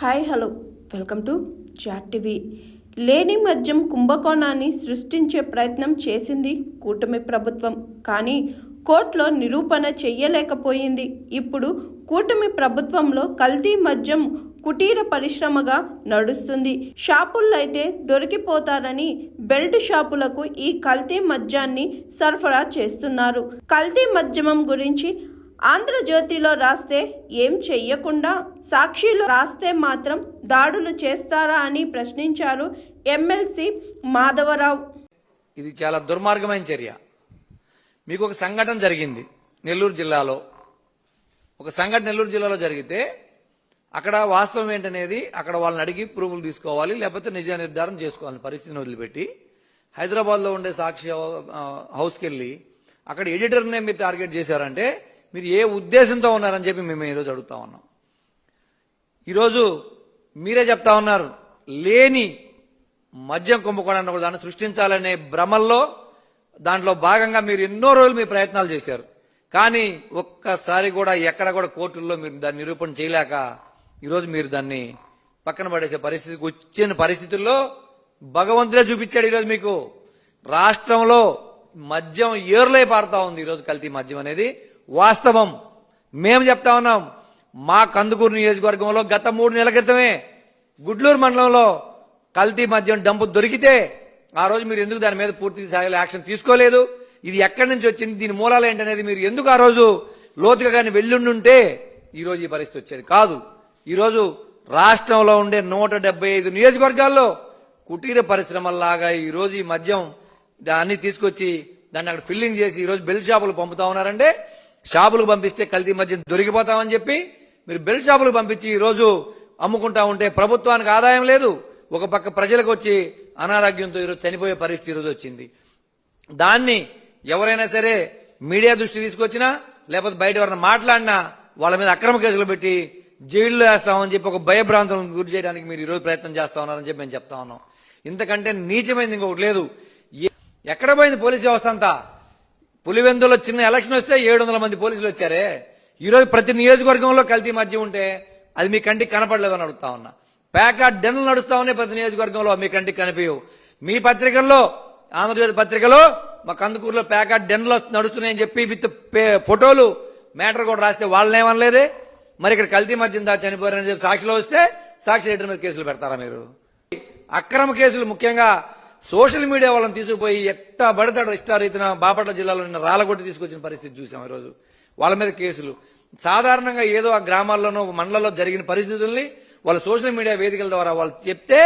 Hi hello. Welcome to chat TV. లేని మద్యం కుంభకోణాన్ని సృష్టించే ప్రయత్నం చేసింది కూటమి ప్రభుత్వం. కానీ కోర్టులో నిరూపణ చెయ్యలేకపోయింది. ఇప్పుడు కూటమి ప్రభుత్వంలో కల్తీ మద్యం కుటీర పరిశ్రమగా నడుస్తుంది. షాపుల్లో అయితే దొరికిపోతారని బెల్ట్ షాపులకు ఈ కల్తీ మద్యాన్ని సరఫరా చేస్తున్నారు. కల్తీ మద్యమం గురించి ఆంధ్రజ్యోతిలో రాస్తే ఏం చెయ్యకుండా సాక్షిలో రాస్తే మాత్రం దాడులు చేస్తారా అని ప్రశ్నించారు ఎమ్మెల్సీ మాధవరావు. ఇది చాలా దుర్మార్గమైన చర్య. మీకు ఒక సంఘటన జరిగింది నెల్లూరు జిల్లాలో. ఒక సంఘటన నెల్లూరు జిల్లాలో జరిగితే అక్కడ వాస్తవం ఏంటనేది అక్కడ వాళ్ళని అడిగి ప్రూఫ్లు తీసుకోవాలి లేకపోతే నిజ నిర్ధారణ చేసుకోవాలి పరిస్థితిని వదిలిపెట్టి హైదరాబాద్లో ఉండే సాక్షి హౌస్కి వెళ్ళి అక్కడ ఎడిటర్నే మీరు టార్గెట్ చేశారంటే మీరు ఏ ఉద్దేశంతో ఉన్నారని చెప్పి మేము ఈరోజు అడుగుతా ఉన్నాం. ఈరోజు మీరే చెప్తా ఉన్నారు లేని మద్యం కుంభకోణాన్ని ఒక దాన్ని సృష్టించాలనే భ్రమల్లో దాంట్లో భాగంగా మీరు ఎన్నో రోజులు మీ ప్రయత్నాలు చేశారు. కానీ ఒక్కసారి కూడా ఎక్కడ కూడా కోర్టుల్లో మీరు దాన్ని నిరూపణ చేయలేక ఈరోజు మీరు దాన్ని పక్కన పడేసే పరిస్థితికి వచ్చిన పరిస్థితుల్లో భగవంతుడే చూపించాడు ఈరోజు మీకు. రాష్ట్రంలో మద్యం ఏరులై పారుతా ఉంది ఈరోజు కల్తీ మద్యం అనేది. వాస్తవం. మేము చెప్తా ఉన్నాం మా కందుకూరు నియోజకవర్గంలో గత మూడు నెలల క్రితమే గుడ్లూరు మండలంలో కల్తీ మద్యం డంపు దొరికితే ఆ రోజు మీరు ఎందుకు దాని మీద పూర్తి స్థాయిలో యాక్షన్ తీసుకోలేదు? ఇది ఎక్కడి నుంచి వచ్చింది? దీని మూలాలు ఏంటనేది మీరు ఎందుకు ఆ రోజు లోతుగా కానీ వెళ్ళుండుంటే ఈ రోజు ఈ పరిస్థితి వచ్చేది కాదు. ఈరోజు రాష్ట్రంలో ఉండే నూట డెబ్బై ఐదు నియోజకవర్గాల్లో కుటీర పరిశ్రమల్లాగా ఈరోజు ఈ మద్యం దాన్ని తీసుకొచ్చి దాన్ని అక్కడ ఫిల్లింగ్ చేసి ఈరోజు బెల్ బెల్ట్ షాపులు పంపుతా ఉన్నారంటే షాపులకు పంపిస్తే కల్తీ మధ్య దొరికిపోతామని చెప్పి మీరు బెల్ట్ షాపులకు పంపించి ఈరోజు అమ్ముకుంటా ఉంటే ప్రభుత్వానికి ఆదాయం లేదు. ఒక పక్క ప్రజలకు వచ్చి అనారోగ్యంతో ఈరోజు చనిపోయే పరిస్థితి ఈరోజు వచ్చింది. దాన్ని ఎవరైనా సరే మీడియా దృష్టి తీసుకొచ్చినా లేకపోతే బయట ఎవరైనా మాట్లాడినా వాళ్ళ మీద అక్రమ కేసులు పెట్టి జైల్లో వేస్తామని చెప్పి ఒక భయభ్రాంతులను గురి చేయడానికి మీరు ఈరోజు ప్రయత్నం చేస్తా ఉన్నారని చెప్పి మేము చెప్తా ఉన్నాం. ఇంతకంటే నీచమైంది ఇంకొకటి లేదు. ఎక్కడ పోయింది పోలీస్ వ్యవస్థ అంతా? పులివెందులో చిన్న ఎలక్షన్ వస్తే ఏడు వందల మంది పోలీసులు వచ్చారే. ఈరోజు ప్రతి నియోజకవర్గంలో కల్తీ మధ్య ఉంటే అది మీ కంటికి కనపడలేదని అడుగుతా ఉన్నా. ప్యాకాట్ డెన్లు నడుస్తా ఉన్నాయి ప్రతి నియోజకవర్గంలో మీ కంటికి కనిపించవు మీ పత్రికల్లో ఆంధ్రజ్యోతి పత్రికలో మా కందుకూరులో ప్యాకాట్ డెన్లు నడుస్తున్నాయని చెప్పి విత్ పే- ఫోటోలు మ్యాటర్ కూడా రాస్తే వాళ్ళనేమనలేదే మరి ఇక్కడ కల్తీ మధ్య దా చనిపోయారని చెప్పి సాక్షిలో వస్తే సాక్షి ఎడిటర్ మీద కేసులు పెడతారా మీరు? అక్రమ కేసులు ముఖ్యంగా సోషల్ మీడియా వాళ్ళని తీసుకుపోయి ఎట్టా పడతాడు ఇష్టారీతిన బాపట్ల జిల్లాలో నిన్న రాలగొట్టి తీసుకొచ్చిన పరిస్థితి చూసాం ఈరోజు వాళ్ళ మీద కేసులు. సాధారణంగా ఏదో ఆ గ్రామాల్లోనో మండలంలో జరిగిన పరిస్థితుల్ని వాళ్ళ సోషల్ మీడియా వేదికల ద్వారా వాళ్ళు చెప్తే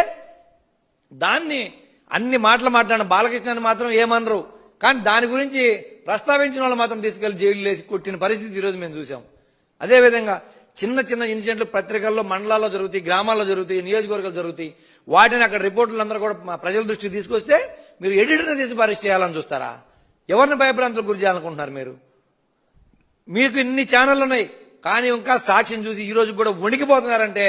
దాన్ని అన్ని మాటలు మాట్లాడిన బాలకృష్ణని మాత్రం ఏమనరు. కానీ దాని గురించి ప్రస్తావించిన వాళ్ళు మాత్రం తీసుకెళ్ళి జైలు వేసి కొట్టిన పరిస్థితి ఈరోజు మేము చూసాం అదేవిధంగా చిన్న చిన్న ఇన్సిడెంట్లు పత్రికల్లో మండలాల్లో జరుగుతాయి గ్రామాల్లో జరుగుతాయి నియోజకవర్గాలు జరుగుతాయి. వాటిని అక్కడ రిపోర్టులు అందరూ కూడా మా ప్రజల దృష్టికి తీసుకొస్తే మీరు ఎడిటర్ని తీసి పరిస్థితి చేయాలని చూస్తారా? ఎవరిని భయభ్రాంతులకు గురి చేయాలనుకుంటున్నారు మీరు? మీకు ఇన్ని ఛానళ్ళు ఉన్నాయి. కానీ ఇంకా సాక్ష్యం చూసి ఈ రోజు కూడా వణికిపోతున్నారంటే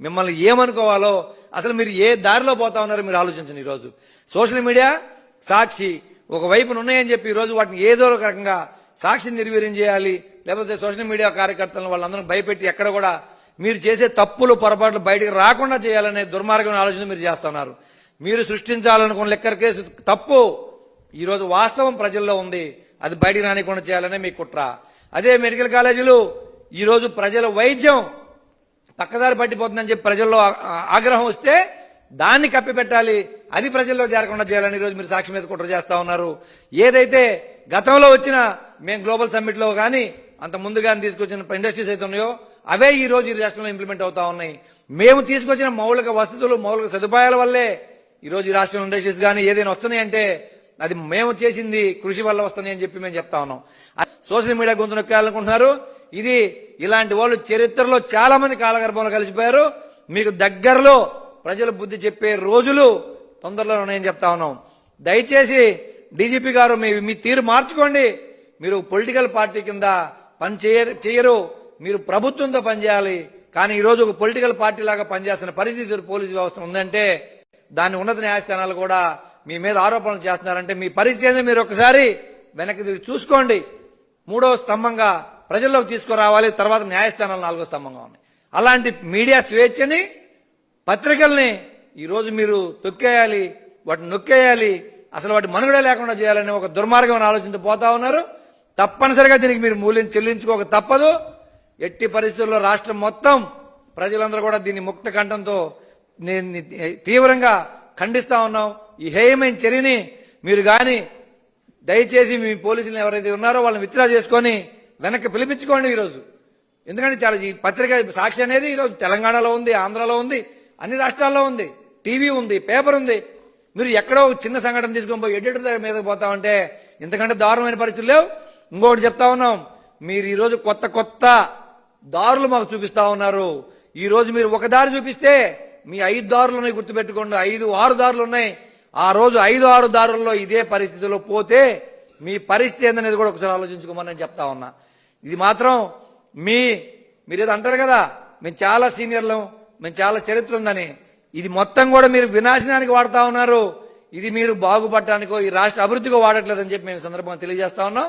మిమ్మల్ని ఏమనుకోవాలో అసలు మీరు ఏ దారిలో పోతా ఉన్నారో మీరు ఆలోచించండి ఈ రోజు. సోషల్ మీడియా సాక్షి ఒక వైపున ఉన్నాయని చెప్పి ఈ రోజు వాటిని ఏదో ఒక రకంగా సాక్షిని నిర్వీర్యం చేయాలి లేకపోతే సోషల్ మీడియా కార్యకర్తలను వాళ్ళందరూ భయపెట్టి ఎక్కడ కూడా మీరు చేసే తప్పులు పొరపాట్లు బయటకు రాకుండా చేయాలనే దుర్మార్గం ఆలోచన మీరు చేస్తున్నారు మీరు సృష్టించాలనుకున్న లెక్కర్ కేసు తప్పు. ఈరోజు వాస్తవం ప్రజల్లో ఉంది. అది బయటికి రానికుండా చేయాలనే మీ కుట్ర. అదే మెడికల్ కాలేజీలు ఈరోజు ప్రజల వైద్యం పక్కదారి పట్టిపోతుందని చెప్పి ప్రజల్లో ఆగ్రహం వస్తే దాన్ని కప్పిపెట్టాలి. అది ప్రజల్లో చేరకుండా చేయాలని ఈరోజు మీరు సాక్షి మీద కుట్ర చేస్తా ఉన్నారు. ఏదైతే గతంలో వచ్చిన మేము గ్లోబల్ సమ్మిట్లో కానీ అంత ముందుగా తీసుకొచ్చిన ఇండస్ట్రీస్ అయితే ఉన్నాయో అవే ఈ రోజు ఈ రాష్ట్రంలో ఇంప్లిమెంట్ అవుతా ఉన్నాయి. మేము తీసుకొచ్చిన మౌలిక వసతులు మౌలిక సదుపాయాల వల్లే ఈ రోజు ఈ రాష్ట్రంలో ఇండస్ట్రీస్ కానీ ఏదైనా వస్తున్నాయంటే అది మేము చేసింది కృషి వల్ల వస్తున్నాయి అని చెప్పి మేము చెప్తా ఉన్నాం. సోషల్ మీడియా గొంతు నొక్కాలనుకుంటున్నారు ఇది ఇలాంటి వాళ్ళు చరిత్రలో చాలా మంది కాలగర్భంలో కలిసిపోయారు. మీకు దగ్గరలో ప్రజలు బుద్ధి చెప్పే రోజులు తొందరలో ఉన్నాయని చెప్తా ఉన్నాం. దయచేసి డీజీపీ గారు మీ మీ తీరు మార్చుకోండి. మీరు పొలిటికల్ పార్టీ కింద పని చేయరు చేయరు. మీరు ప్రభుత్వంతో పనిచేయాలి కానీ ఈ రోజు ఒక పొలిటికల్ పార్టీ లాగా పనిచేస్తున్న పరిస్థితి పోలీసు వ్యవస్థ ఉందంటే దాని ఉన్నత న్యాయస్థానాలు కూడా మీ మీద ఆరోపణలు చేస్తున్నారంటే మీ పరిస్థితి మీరు ఒకసారి వెనక్కి తిరిగి చూసుకోండి. మూడో స్తంభంగా ప్రజల్లోకి తీసుకురావాలి తర్వాత న్యాయస్థానాలు నాలుగో స్తంభంగా ఉన్నాయి. అలాంటి మీడియా స్వేచ్ఛని పత్రికల్ని ఈరోజు మీరు తొక్కేయాలి వాటిని నొక్కేయాలి అసలు వాటి మనుగడ లేకుండా చేయాలని ఒక దుర్మార్గం ఆలోచించి పోతా ఉన్నారు. తప్పనిసరిగా దీనికి మీరు మూల్యం చెల్లించుకోక తప్పదు. ఎట్టి పరిస్థితుల్లో రాష్ట్రం మొత్తం ప్రజలందరూ కూడా దీన్ని ముక్త కంఠంతో తీవ్రంగా ఖండిస్తా ఉన్నాం. ఈ హేయమైన చర్యని మీరు గాని దయచేసి మీ పోలీసులు ఎవరైతే ఉన్నారో వాళ్ళని విత్డ్రా చేసుకొని వెనక్కి పిలిపించుకోండి ఈరోజు. ఎందుకంటే చాలా ఈ పత్రిక సాక్షి అనేది ఈరోజు తెలంగాణలో ఉంది ఆంధ్రలో ఉంది అన్ని రాష్ట్రాల్లో ఉంది. టీవీ ఉంది పేపర్ ఉంది. మీరు ఎక్కడో చిన్న సంఘటన తీసుకొని పోయి ఎడిటర్ దగ్గర మీద పోతామంటే ఇంతకంటే దారుణమైన పరిస్థితులు లేవు. ఇంకొకటి చెప్తా ఉన్నాం. మీరు ఈరోజు కొత్త కొత్త దారులు మాకు చూపిస్తా ఉన్నారు. ఈ రోజు మీరు ఒక దారి చూపిస్తే మీ ఐదు దారులు ఉన్నాయి గుర్తుపెట్టుకోండి. ఐదు ఆరు దారులు ఉన్నాయి. ఆ రోజు ఐదు ఆరు దారుల్లో ఇదే పరిస్థితిలో పోతే మీ పరిస్థితి ఏందనేది కూడా ఒకసారి ఆలోచించుకోమని నేను చెప్తా ఉన్నా. ఇది మాత్రం మీ మీరేదో అంటారు కదా మేము చాలా సీనియర్లు మేము చాలా చరిత్ర ఉందని. ఇది మొత్తం కూడా మీరు వినాశనానికి వాడుతా ఉన్నారు. ఇది మీరు బాగుపడటానికో ఈ రాష్ట్ర అభివృద్ధికో వాడట్లేదని చెప్పి మేము సందర్భంగా తెలియజేస్తా ఉన్నాం.